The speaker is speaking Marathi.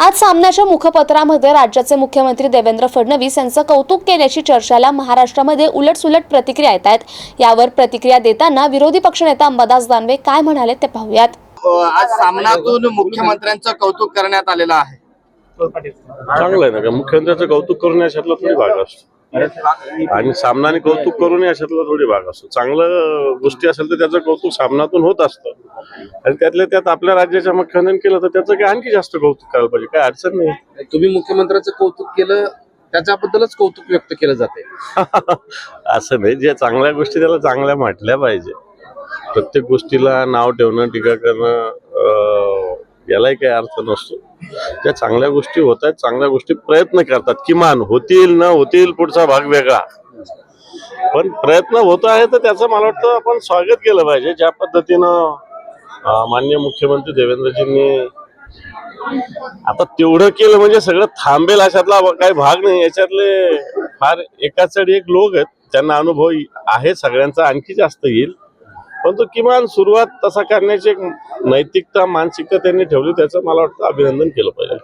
आज सामन्याच्या मुखपत्रामध्ये राज्याचे मुख्यमंत्री देवेंद्र फडणवीस यांचं कौतुक केल्याची चर्चेला महाराष्ट्रामध्ये उलटसुलट प्रतिक्रिया येत आहेत. यावर प्रतिक्रिया देताना विरोधी पक्षनेता अंबादास दानवे काय म्हणाले ते पाहूयात. आज सामन्यातून मुख्यमंत्र्यांचं कौतुक करण्यात आलेलं आहे. चांगलं आहे ना का मुख्यमंत्र्याचं कौतुक करून याच्यातला थोडी भाग असतो. आणि सामनाने कौतुक करून याच्यातला थोडी भाग असतो. चांगलं गोष्टी असेल तर त्याचं कौतुक सामनातून होत असतं. आणि त्यातल्या त्यात आपल्या राज्याच्या मुख्यमंत्र्यांनी केलं तर त्याचं काही आणखी जास्त कौतुक करायला पाहिजे. काय अडचण नाही. तुम्ही मुख्यमंत्र्यांचं कौतुक केलं त्याच्याबद्दलच कौतुक व्यक्त केलं जाते असं नाही. ज्या चांगल्या गोष्टी त्याला चांगल्या म्हटल्या पाहिजे. प्रत्येक गोष्टीला नाव ठेवणं टीका करणं यालाही काही अर्थ नसतो. ज्या चांगल्या गोष्टी होत आहेत चांगल्या गोष्टी प्रयत्न करतात. किमान होतील न होतील पुढचा भाग वेगळा. पण प्रयत्न होत आहे तर त्याचं मला वाटतं आपण स्वागत केलं पाहिजे. ज्या पद्धतीनं मान्य माननीय मुख्यमंत्री देवेंद्रजींनी आता तेवढं केलं म्हणजे सगळं थांबेल अशातला काही भाग नाही. याच्यातले फार एकाचडी एक लोक आहेत. त्यांना अनुभव आहे सगळ्यांचा. आणखी जास्त येईल. परंतु किमान सुरुवात तसा करण्याची एक नैतिकता मानसिकता त्यांनी ठेवली त्याचं मला वाटतं अभिनंदन केलं पाहिजे.